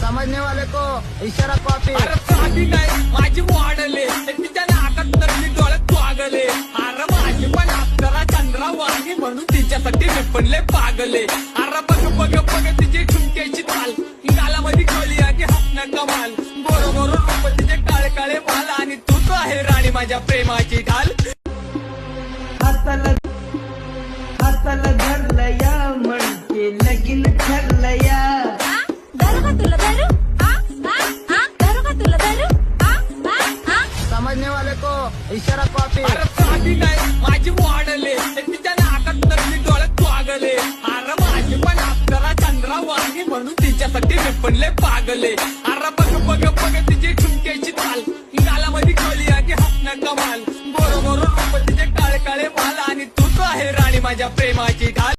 समजने वाले को इशारा कॉपी. साधी नाही माझी तिच्या नाकात तर डोळ्यात वागले. अरे माझी पण आपल्याला चंद्रा वाणी म्हणून तिच्यासाठी पागले. अरे बघ बघ बघ तिची ठुमक्याची ताल. गालामध्ये कळी आणि कमाल. बरोबर रूप तिचे काळे काळे माल आणि तू तो आहे राणी माझ्या प्रेमाची ढाल. हाताला हाताला धरलया म्हणते लगीन ठरलया आ? धरू का तुला धरू आ? आ? आ? धरू का तुला धरू आ? आ? आ? समजने वाले को इशारा कॉपी अरे साधी नाही माझी मॉडले तिच्या नाकात तर मी डोळ्यात वागले अरे माझी पण आपल्याला चंद्रा वाणी म्हणून तिच्यासाठी मी पडले पागले अरे बघ बघ बघ तिची माझ्या प्रेमाची